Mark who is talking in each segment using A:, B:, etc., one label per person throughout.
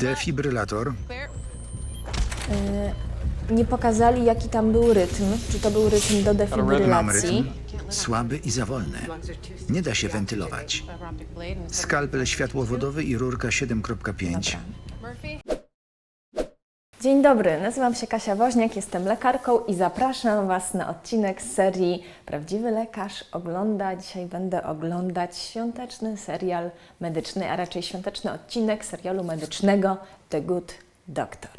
A: Defibrylator.
B: Clear.
C: Nie pokazali, jaki tam był rytm. Czy to był rytm do
A: Mam
C: defibrylacji?
A: rytm słaby i za wolny. Nie da się wentylować. Skalpel światłowodowy i rurka 7.5.
B: Murphy.
C: Dzień dobry, nazywam się Kasia Woźniak, jestem lekarką i zapraszam Was na odcinek z serii Prawdziwy Lekarz ogląda. Dzisiaj będę oglądać świąteczny serial medyczny, a raczej świąteczny odcinek serialu medycznego The Good Doctor.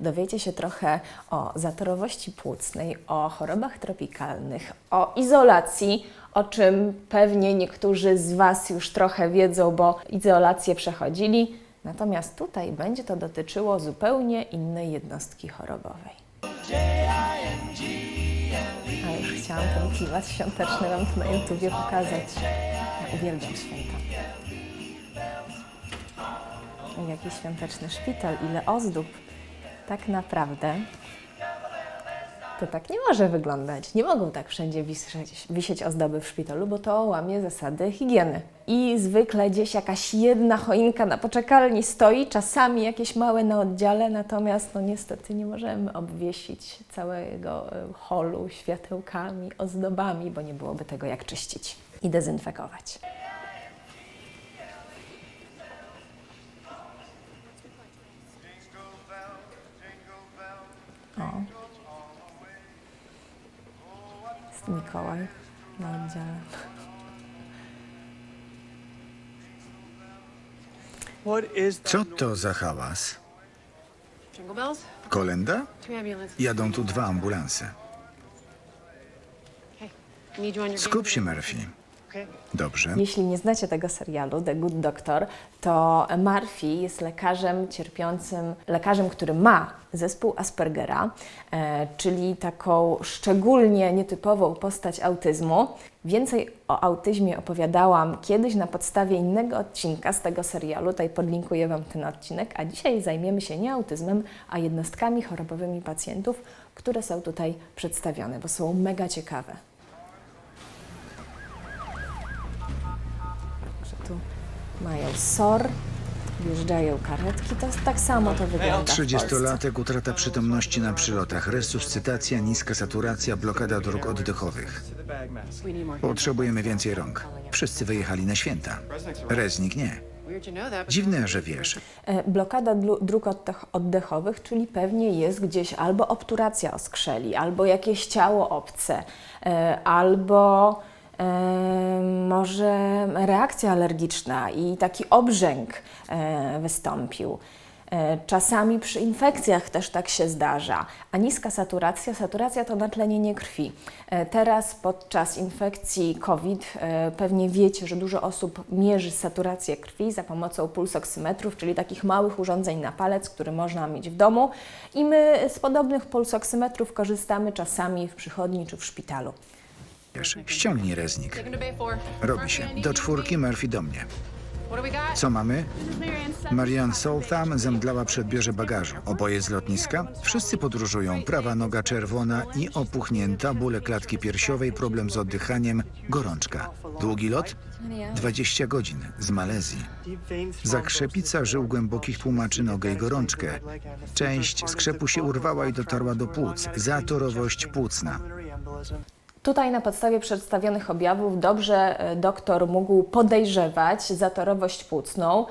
C: Dowiecie się trochę o zatorowości płucnej, o chorobach tropikalnych, o izolacji, o czym pewnie niektórzy z Was już trochę wiedzą, bo izolację przechodzili. Natomiast tutaj będzie to dotyczyło zupełnie innej jednostki chorobowej. A już chciałam ten klimat świąteczny Wam tu na YouTubie pokazać. Ja uwielbiam święta. Jaki świąteczny szpital, ile ozdób. Tak naprawdę to tak nie może wyglądać. Nie mogą tak wszędzie wisieć, wisieć ozdoby w szpitalu, bo to łamie zasady higieny. I zwykle gdzieś jakaś jedna choinka na poczekalni stoi, czasami jakieś małe na oddziale, natomiast no niestety nie możemy obwiesić całego e, holu światełkami, ozdobami, bo nie byłoby tego jak czyścić i dezynfekować. O. Jest Mikołaj na oddziale.
D: What is
A: Co to za hałas? Kolenda? Jadą tu dwa ambulanse. Skup się. Murphy. Dobrze.
C: Jeśli nie znacie tego serialu, The Good Doctor, to Murphy jest lekarzem cierpiącym, lekarzem, który ma zespół Aspergera, e, czyli taką szczególnie nietypową postać autyzmu. Więcej o autyzmie opowiadałam kiedyś na podstawie innego odcinka z tego serialu, tutaj podlinkuję Wam ten odcinek, a dzisiaj zajmiemy się nie autyzmem, a jednostkami chorobowymi pacjentów, które są tutaj przedstawione, bo są mega ciekawe. że tu mają SOR, wjeżdżają karetki, to tak samo to wygląda w Polsce.
A: 30-latek, utrata przytomności na przylotach, resuscytacja, niska saturacja, blokada dróg oddechowych. Potrzebujemy więcej rąk. Wszyscy wyjechali na święta. Reznik nie. Dziwne, że wiesz.
C: E, Blokada dróg oddech- oddechowych, czyli pewnie jest gdzieś albo obturacja oskrzeli, albo jakieś ciało obce, e, albo e, może reakcja alergiczna i taki obrzęk e, wystąpił. E, Czasami przy infekcjach też tak się zdarza. A niska saturacja, saturacja to natlenienie krwi. E, Teraz podczas infekcji COVID pewnie wiecie, że dużo osób mierzy saturację krwi za pomocą pulsoksymetrów, czyli takich małych urządzeń na palec, które można mieć w domu. I my z podobnych pulsoksymetrów korzystamy czasami w przychodni czy w szpitalu.
A: Wiesz, ściągnij reznik. Robi się. Do czwórki, Murphy do mnie. Co mamy? Marian Southam zemdlała przed bierze bagażu. Oboje z lotniska. Wszyscy podróżują. Prawa noga czerwona i opuchnięta, bóle klatki piersiowej, problem z oddychaniem, gorączka. Długi lot? 20 godzin z Malezji. Zakrzepica żył głębokich tłumaczy nogę i gorączkę. Część skrzepu się urwała i dotarła do płuc. Zatorowość płucna.
C: Tutaj na podstawie przedstawionych objawów dobrze e, doktor mógł podejrzewać zatorowość płucną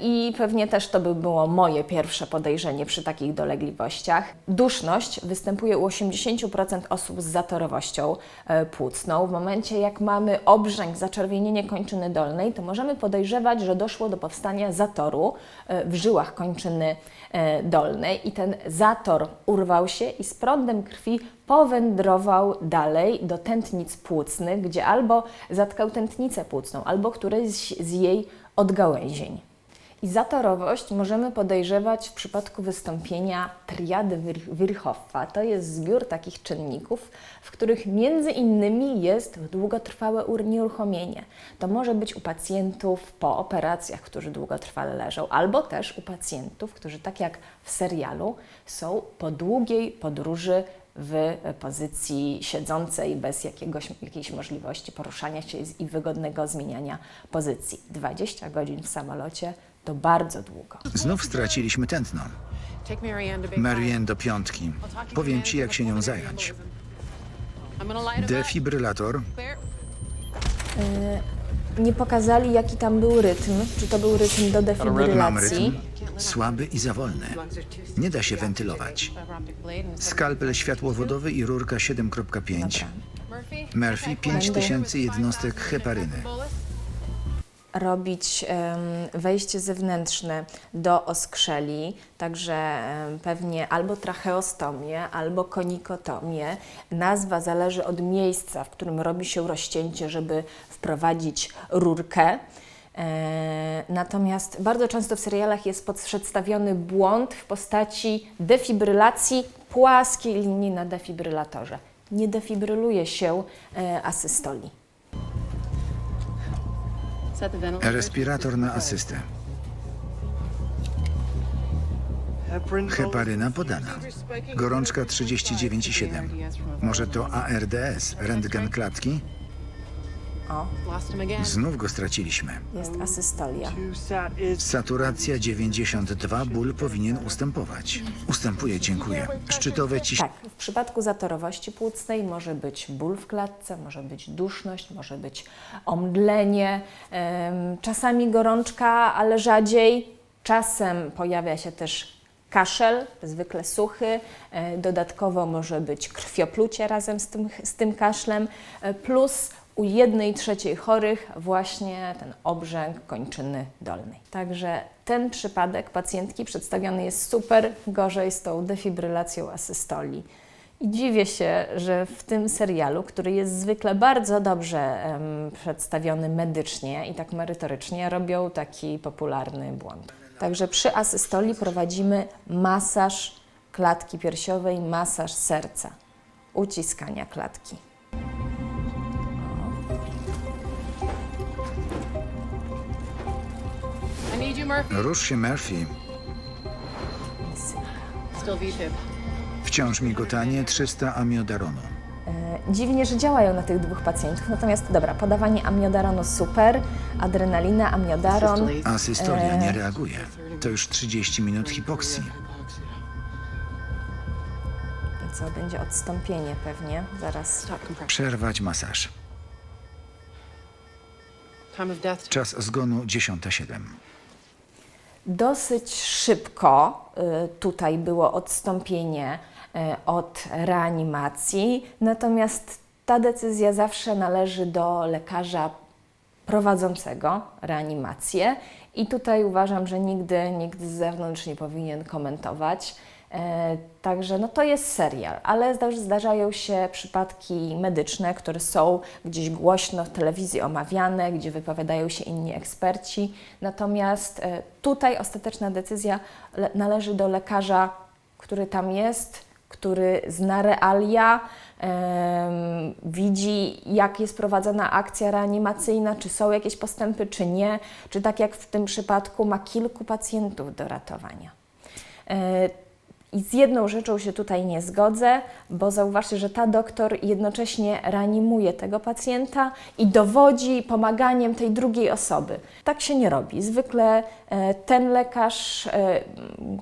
C: i pewnie też to by było moje pierwsze podejrzenie przy takich dolegliwościach. Duszność występuje u 80% osób z zatorowością e, płucną. W momencie jak mamy obrzęk, zaczerwienienie kończyny dolnej, to możemy podejrzewać, że doszło do powstania zatoru e, w żyłach kończyny e, dolnej i ten zator urwał się i z prądem krwi powędrował dalej do tętnic płucnych, gdzie albo zatkał tętnicę płucną, albo któreś z jej odgałęzień. I zatorowość możemy podejrzewać w przypadku wystąpienia triady Wir- Virchoffa. To jest zbiór takich czynników, w których między innymi jest długotrwałe unieruchomienie. To może być u pacjentów po operacjach, którzy długotrwale leżą, albo też u pacjentów, którzy tak jak w serialu są po długiej podróży w pozycji siedzącej bez jakiegoś, jakiejś możliwości poruszania się i wygodnego zmieniania pozycji. 20 godzin w samolocie To bardzo długo.
A: Znów straciliśmy tętno.
B: Marianne
A: do piątki. Powiem ci, jak się nią zająć. Defibrylator,
B: Clear.
C: Nie pokazali, jaki tam był rytm, czy to był rytm do
A: mam
C: defibrylacji.
A: rytm, słaby i za wolny. Nie da się wentylować. Skalpel światłowodowy i rurka 7.5.
B: Murphy.
A: Murphy 5000 jednostek heparyny.
C: Robić wejście zewnętrzne do oskrzeli, także pewnie albo tracheostomię, albo konikotomię. Nazwa zależy od miejsca, w którym robi się rozcięcie, żeby wprowadzić rurkę. E, Natomiast bardzo często w serialach jest przedstawiony błąd w postaci defibrylacji płaskiej linii na defibrylatorze. Nie defibryluje się e, asystoli.
A: Respirator na asystę. Heparyna podana. Gorączka 39,7. Może to ARDS, rentgen klatki?
C: O.
A: Znów go straciliśmy.
C: jest asystolia.
A: Saturacja 92, ból powinien ustępować. Ustępuje, dziękuję. Szczytowe ciśnienie.
C: Tak, w przypadku zatorowości płucnej może być ból w klatce, może być duszność, może być omdlenie, em, czasami gorączka, ale rzadziej. Czasem pojawia się też kaszel, zwykle suchy, e, dodatkowo może być krwioplucie razem z tym, z tym kaszlem, e, plus u jednej trzeciej chorych właśnie ten obrzęk kończyny dolnej. Także ten przypadek pacjentki przedstawiony jest super, gorzej z tą defibrylacją asystoli. I dziwię się, że w tym serialu, który jest zwykle bardzo dobrze em, przedstawiony medycznie i tak merytorycznie, robią taki popularny błąd. Także przy asystoli prowadzimy masaż klatki piersiowej, masaż serca, uciskania klatki.
A: Rusz się, Murphy. Wciąż migotanie 300 amiodaronu.
C: E, Dziwnie, że działają na tych dwóch pacjentów, natomiast dobra, podawanie amiodaronu super, adrenalina, amiodaron.
A: Asystolia nie reaguje. To już 30 minut hipoksji.
C: I co, będzie odstąpienie pewnie, zaraz.
A: Przerwać masaż. Czas zgonu 10.07.
C: Dosyć szybko y, tutaj było odstąpienie y, od reanimacji, natomiast ta decyzja zawsze należy do lekarza prowadzącego reanimację i tutaj uważam, że nigdy nikt z zewnątrz nie powinien komentować. E, Także no to jest serial, ale zda- zdarzają się przypadki medyczne, które są gdzieś głośno w telewizji omawiane, gdzie wypowiadają się inni eksperci. Natomiast e, tutaj ostateczna decyzja le- należy do lekarza, który tam jest, który zna realia, widzi, jak jest prowadzona akcja reanimacyjna, czy są jakieś postępy, czy nie, czy tak jak w tym przypadku ma kilku pacjentów do ratowania. E, I z jedną rzeczą się tutaj nie zgodzę, bo zauważcie, że ta doktor jednocześnie reanimuje tego pacjenta i dowodzi pomaganiem tej drugiej osoby. Tak się nie robi. Zwykle e, ten lekarz, e,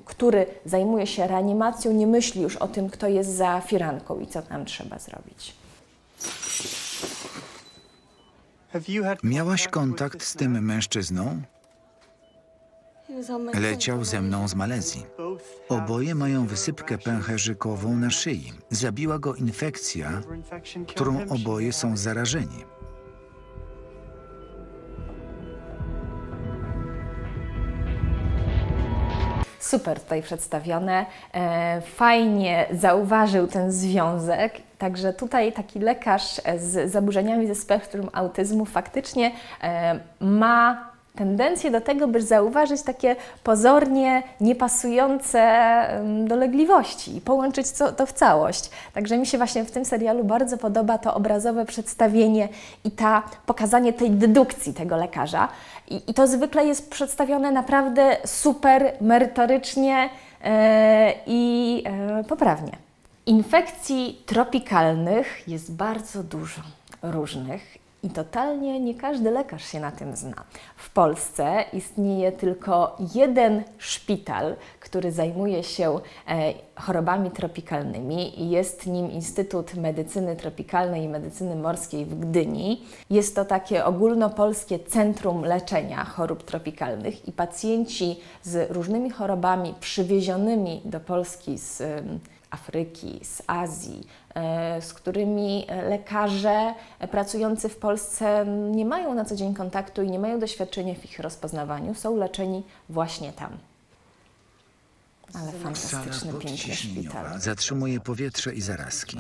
C: który zajmuje się reanimacją, nie myśli już o tym, kto jest za firanką i co tam trzeba zrobić.
A: Miałaś kontakt z tym mężczyzną? Leciał ze mną z Malezji. Oboje mają wysypkę pęcherzykową na szyi. Zabiła go infekcja, którą oboje są zarażeni.
C: Super tutaj przedstawione. E, Fajnie zauważył ten związek. Także tutaj taki lekarz z zaburzeniami ze spektrum autyzmu faktycznie e, ma tendencję do tego, by zauważyć takie pozornie niepasujące dolegliwości i połączyć to w całość. Także mi się właśnie w tym serialu bardzo podoba to obrazowe przedstawienie i ta pokazanie tej dedukcji tego lekarza. I, i to zwykle jest przedstawione naprawdę super merytorycznie e, i e, poprawnie. Infekcji tropikalnych jest bardzo dużo różnych I totalnie nie każdy lekarz się na tym zna. W Polsce istnieje tylko jeden szpital, który zajmuje się e, chorobami tropikalnymi i jest nim Instytut Medycyny Tropikalnej i Medycyny Morskiej w Gdyni. Jest to takie ogólnopolskie centrum leczenia chorób tropikalnych i pacjenci z różnymi chorobami przywiezionymi do Polski z Afryki, z Azji, z którymi lekarze pracujący w Polsce nie mają na co dzień kontaktu i nie mają doświadczenia w ich rozpoznawaniu, są leczeni właśnie tam. Ale fantastyczny, piękny szpital.
A: zatrzymuje powietrze i zarazki.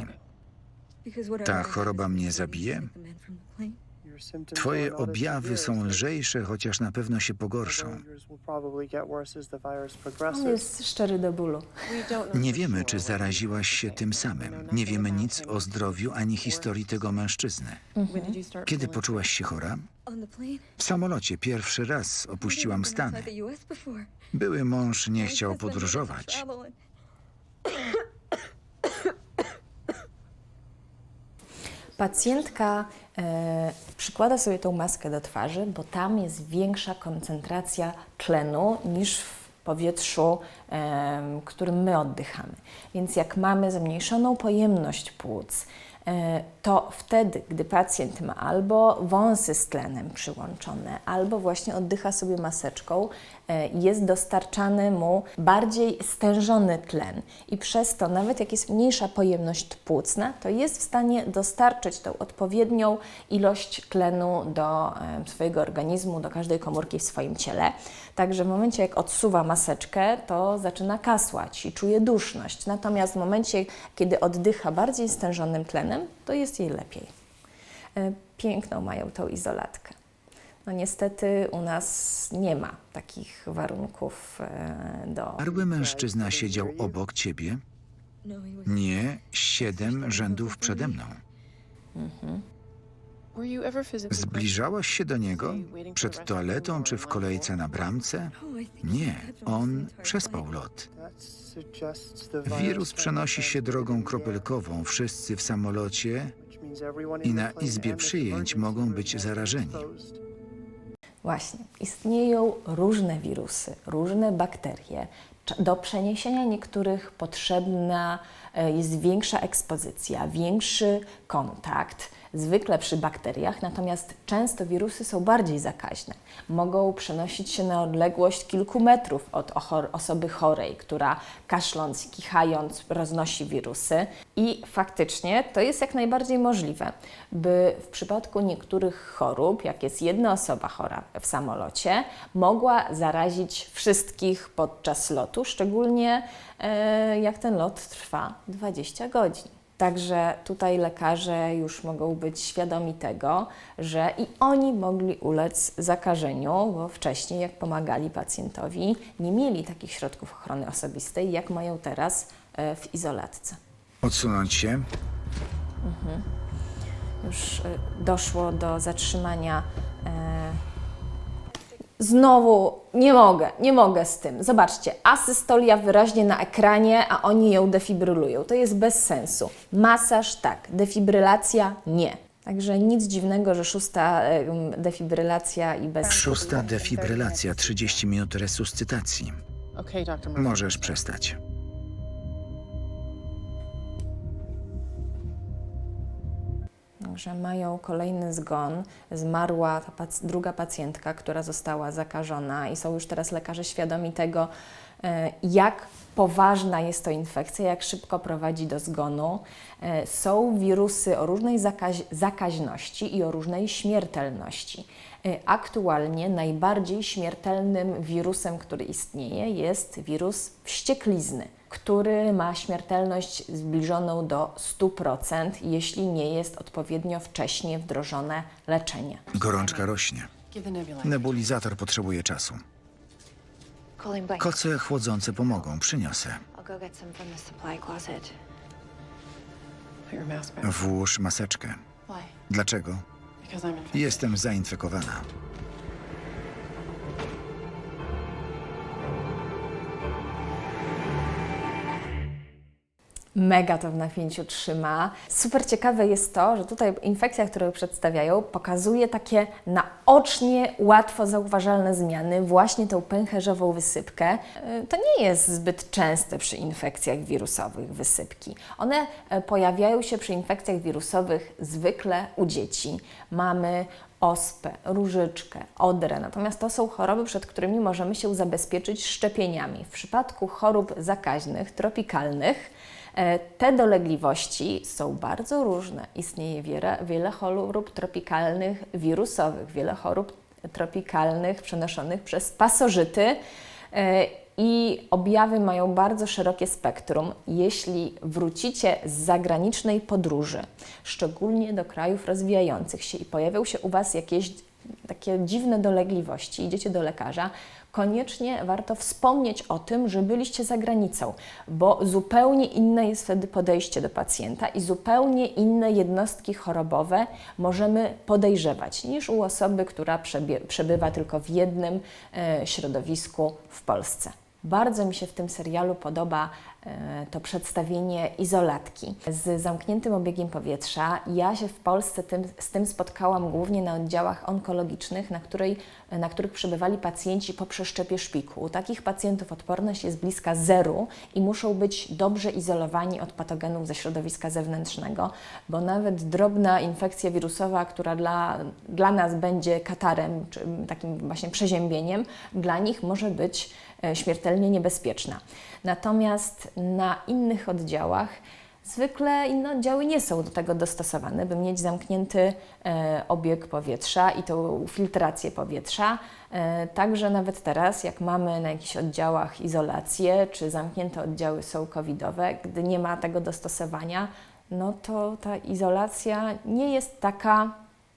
A: Ta choroba mnie zabije? Twoje objawy są lżejsze, chociaż na pewno się pogorszą.
C: On jest szczery do bólu.
A: Nie wiemy, czy zaraziłaś się tym samym. Nie wiemy nic o zdrowiu ani historii tego mężczyzny.
B: Start
A: Kiedy poczułaś się chora? W samolocie pierwszy raz opuściłam Stany. Były mąż nie chciał podróżować.
C: Pacjentka e, przykłada sobie tą maskę do twarzy, bo tam jest większa koncentracja tlenu niż w powietrzu, em, którym my oddychamy. Więc jak mamy zmniejszoną pojemność płuc, e, to wtedy, gdy pacjent ma albo wąsy z tlenem przyłączone, albo właśnie oddycha sobie maseczką, e, jest dostarczany mu bardziej stężony tlen i przez to nawet jak jest mniejsza pojemność płucna, to jest w stanie dostarczyć tą odpowiednią ilość tlenu do e, swojego organizmu, do każdej komórki w swoim ciele. Także w momencie jak odsuwa maseczkę, to zaczyna kasłać i czuje duszność. Natomiast w momencie, kiedy oddycha bardziej stężonym tlenem, to jest jej lepiej. E, Piękną mają tą izolatkę. No niestety u nas nie ma takich warunków e, do
A: Marły mężczyzna siedział obok ciebie? Nie, siedem rzędów przede mną.
B: Physically
A: Zbliżałaś się do niego? Przed toaletą czy w kolejce na bramce? Nie, on przespał lot. Wirus przenosi się drogą kropelkową. Wszyscy w samolocie i na izbie przyjęć mogą być zarażeni.
C: Właśnie, istnieją różne wirusy, różne bakterie. Do przeniesienia niektórych potrzebna e, jest większa ekspozycja, większy kontakt, zwykle przy bakteriach, natomiast często wirusy są bardziej zakaźne. Mogą przenosić się na odległość kilku metrów od osoby chorej, która kaszląc kichając roznosi wirusy. I faktycznie to jest jak najbardziej możliwe, by w przypadku niektórych chorób, jak jest jedna osoba chora w samolocie, mogła zarazić wszystkich podczas lotu, szczególnie e, jak ten lot trwa 20 godzin. Także tutaj lekarze już mogą być świadomi tego, że i oni mogli ulec zakażeniu, bo wcześniej, jak pomagali pacjentowi, nie mieli takich środków ochrony osobistej, jak mają teraz e, w izolatce.
A: Odsunąć się?
C: już y, doszło do zatrzymania. e, Znowu nie mogę, nie mogę z tym. Zobaczcie, asystolia wyraźnie na ekranie, a oni ją defibrylują. To jest bez sensu. Masaż tak, defibrylacja nie. Także nic dziwnego, że szósta defibrylacja i bez.
A: Szósta defibrylacja, 30 minut resuscytacji.
B: Okay, Dr. Murphy.
A: Możesz przestać.
C: Także mają kolejny zgon. Zmarła ta pac- druga pacjentka, która została zakażona, i są już teraz lekarze świadomi tego, e, jak poważna jest to infekcja, jak szybko prowadzi do zgonu. E, Są wirusy o różnej zakaź- zakaźności i o różnej śmiertelności. E, Aktualnie najbardziej śmiertelnym wirusem, który istnieje, jest wirus wścieklizny który ma śmiertelność zbliżoną do 100%, jeśli nie jest odpowiednio wcześnie wdrożone leczenie.
A: Gorączka rośnie. Nebulizator potrzebuje czasu. Koce chłodzące pomogą, przyniosę. Włóż maseczkę. Dlaczego? Jestem zainfekowana.
C: Mega to w napięciu trzyma. Super ciekawe jest to, że tutaj infekcja, którą przedstawiają, pokazuje takie naocznie łatwo zauważalne zmiany, właśnie tą pęcherzową wysypkę. Y, To nie jest zbyt częste przy infekcjach wirusowych wysypki. One e, pojawiają się przy infekcjach wirusowych zwykle u dzieci. Mamy ospę, różyczkę, odrę. Natomiast to są choroby, przed którymi możemy się zabezpieczyć szczepieniami. W przypadku chorób zakaźnych, tropikalnych, e, te dolegliwości są bardzo różne. Istnieje wiele, wiele chorób tropikalnych wirusowych, wiele chorób tropikalnych przenoszonych przez pasożyty. e, I objawy mają bardzo szerokie spektrum. Jeśli wrócicie z zagranicznej podróży, szczególnie do krajów rozwijających się i pojawią się u Was jakieś takie dziwne dolegliwości, idziecie do lekarza, koniecznie warto wspomnieć o tym, że byliście za granicą, bo zupełnie inne jest wtedy podejście do pacjenta i zupełnie inne jednostki chorobowe możemy podejrzewać niż u osoby, która przebywa tylko w jednym e, środowisku w Polsce. Bardzo mi się w tym serialu podoba to przedstawienie izolatki z zamkniętym obiegiem powietrza. Ja się w Polsce tym, z tym spotkałam głównie na oddziałach onkologicznych, na, której, na których przebywali pacjenci po przeszczepie szpiku. U takich pacjentów odporność jest bliska zeru i muszą być dobrze izolowani od patogenów ze środowiska zewnętrznego, bo nawet drobna infekcja wirusowa, która dla, dla nas będzie katarem, czy takim właśnie przeziębieniem, dla nich może być e, śmiertelnie niebezpieczna. Natomiast na innych oddziałach zwykle inne oddziały nie są do tego dostosowane, by mieć zamknięty e, obieg powietrza i tą filtrację powietrza. E, także nawet teraz, jak mamy na jakichś oddziałach izolację, czy zamknięte oddziały są covidowe, gdy nie ma tego dostosowania, no to ta izolacja nie jest taka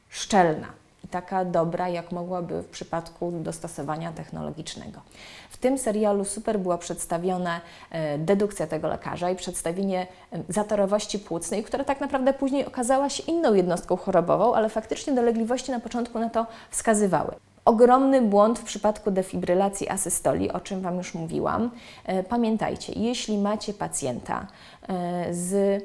C: szczelna i taka dobra, jak mogłaby w przypadku dostosowania technologicznego. W tym serialu super była przedstawiona e, dedukcja tego lekarza i przedstawienie e, zatorowości płucnej, która tak naprawdę później okazała się inną jednostką chorobową, ale faktycznie dolegliwości na początku na to wskazywały. Ogromny błąd w przypadku defibrylacji asystoli, o czym Wam już mówiłam. E, Pamiętajcie, jeśli macie pacjenta z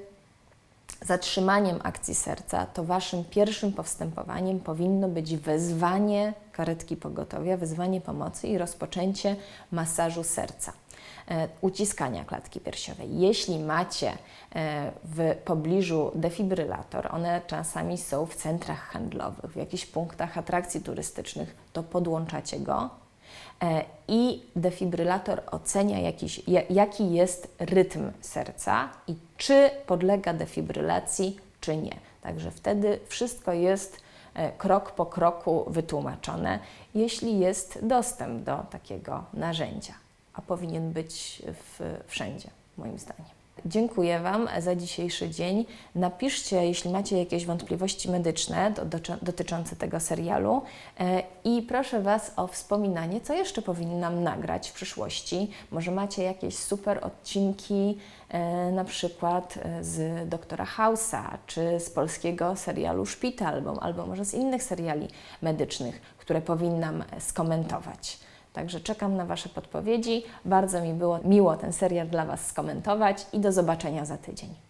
C: zatrzymaniem akcji serca, to Waszym pierwszym postępowaniem powinno być wezwanie karetki pogotowia, wezwanie pomocy i rozpoczęcie masażu serca, e, uciskania klatki piersiowej. Jeśli macie e, w pobliżu defibrylator, one czasami są w centrach handlowych, w jakichś punktach atrakcji turystycznych, to podłączacie go i defibrylator ocenia jakiś, ja- jaki jest rytm serca i czy podlega defibrylacji, czy nie. Także wtedy wszystko jest e, krok po kroku wytłumaczone, jeśli jest dostęp do takiego narzędzia, a powinien być w, wszędzie, moim zdaniem. Dziękuję Wam za dzisiejszy dzień. Napiszcie, jeśli macie jakieś wątpliwości medyczne do, doczy- dotyczące tego serialu e, i proszę Was o wspominanie, co jeszcze powinnam nagrać w przyszłości. Może macie jakieś super odcinki, e, na przykład e, z Doktora House'a, czy z polskiego serialu Szpital, albo, albo może z innych seriali medycznych, które powinnam skomentować. Także czekam na Wasze podpowiedzi. Bardzo mi było miło ten serial dla Was skomentować i do zobaczenia za tydzień.